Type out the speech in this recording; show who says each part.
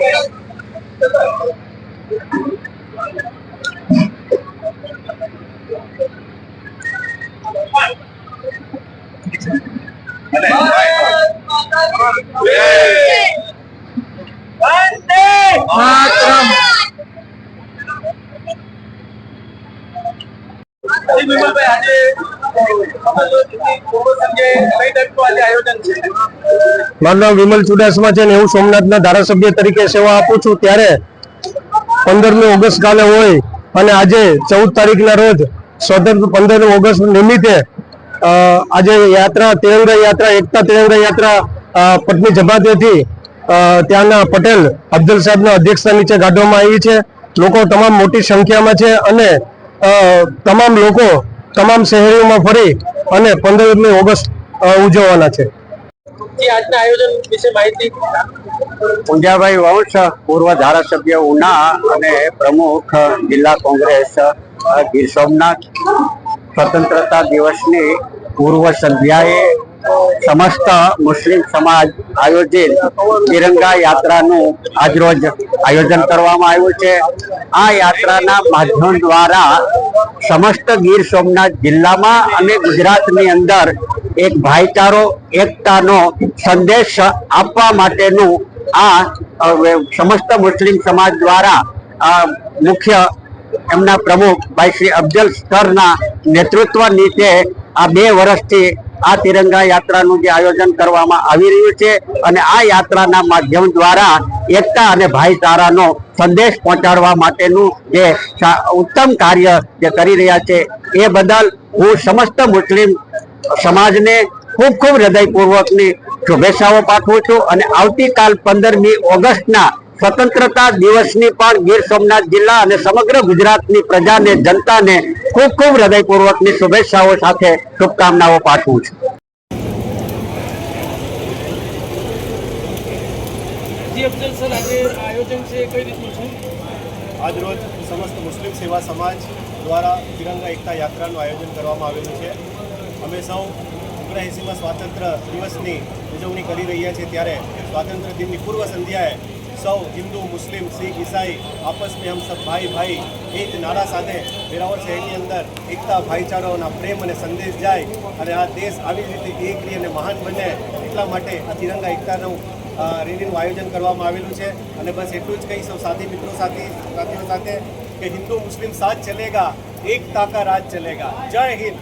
Speaker 1: જી
Speaker 2: મારું વિમલ ચુડાસમા છે ને હું સોમનાથના ધારાસભ્ય તરીકે સેવા આપું છું. ત્યારે પંદરમી ઓગસ્ટ કાલે હોય અને આજે ચૌદ તારીખના રોજ સ્વતંત્ર પંદરમી ઓગસ્ટ નિમિત્તે આજે યાત્રા, તિરંગા યાત્રા, એકતા તિરંગા યાત્રા પટની જમાતેથી ત્યાંના પટેલ અફઝલ સાહેબના અધ્યક્ષતા નીચે કાઢવામાં આવી છે. લોકો તમામ મોટી સંખ્યામાં છે અને તમામ લોકો તમામ શહેરોમાં ફરી અને પંદરમી ઓગસ્ટ ઉજવવાના છે.
Speaker 1: જી આજના આયોજન વિશે માહિતી
Speaker 3: પૂંજાભાઈ વંશ પૂર્વ ધારાસભ્ય ઉના અને પ્રમુખ જિલ્લા કોંગ્રેસ ગીર સોમનાથ. સ્વતંત્રતા દિવસની પૂર્વ સંધ્યાએ સમસ્ત મુસ્લિમ સમાજ આયોજિત તિરંગા યાત્રાનું આજરોજ આયોજન કરવામાં આવ્યું છે. આ યાત્રાના માધ્યમ દ્વારા સમસ્ત ગીર સોમનાથ જિલ્લામાં અને ગુજરાતની અંદર એક ભાઈચારો, એકતાનો સંદેશ આપવા માટેનું આ સમસ્ત મુસ્લિમ સમાજ દ્વારા મુખ્ય એમના પ્રમુખ ભાઈ શ્રી અફજલ સ્તરના નેતૃત્વ નીચે આ બે વર્ષથી આ તિરંગા યાત્રાનું જે આયોજન કરવામાં આવી રહ્યું છે અને આ યાત્રાના માધ્યમ દ્વારા એકતા અને ભાઈચારાનો સંદેશ પહોંચાડવા માટેનું જે ઉત્તમ કાર્ય જે કરી રહ્યા છે, એ બદલ હું સમસ્ત મુસ્લિમ સમાજને ખૂબ ખૂબ હૃદયપૂર્વકની શુભેચ્છાઓ પાઠવું છું અને આવતીકાલ પંદરમી ઓગસ્ટના સ્વતંત્રતા દિવસની પણ ગીર સોમનાથ જિલ્લા અને સમગ્ર ગુજરાતની પ્રજાને, જનતાને ખૂબ ખૂબ હૃદયપૂર્વકની શુભેચ્છાઓ સાથે શુભકામનાઓ પાઠવું છું.
Speaker 1: જી અફજલ સર આજે આયોજન છે કઈ રીતનું છે?
Speaker 4: આજરોજ સમસ્ત મુસ્લિમ સેવા સમાજ દ્વારા તિરંગા એકતા યાત્રાનું આયોજન કરવામાં આવેલું છે. અમે સૌ ઓગણએંસીમાં સ્વાતંત્ર્ય દિવસની ઉજવણી કરી રહ્યા છીએ ત્યારે સ્વાતંત્ર્ય દિનની પૂર્વ સંધ્યાએ સૌ હિન્દુ, મુસ્લિમ, શીખ, ઈસાઈ, આપસ મેં હમ સબ ભાઈ ભાઈ એ જ નારા સાથે વેરાવળ શહેરની અંદર એકતા, ભાઈચારાઓના પ્રેમ અને સંદેશ જાય અને આ દેશ આવી રીતે એકરી અને મહાન બને એટલા માટે આ તિરંગા એકતાનું રેલીનું આયોજન કરવામાં આવેલું છે. અને બસ એટલું જ કહીશ સાથી મિત્રો સાથે, સાથીઓ સાથે કે હિન્દુ મુસ્લિમ સાથ ચલેગા, એકતા કા રાજ ચલેગા. જય હિન્દ.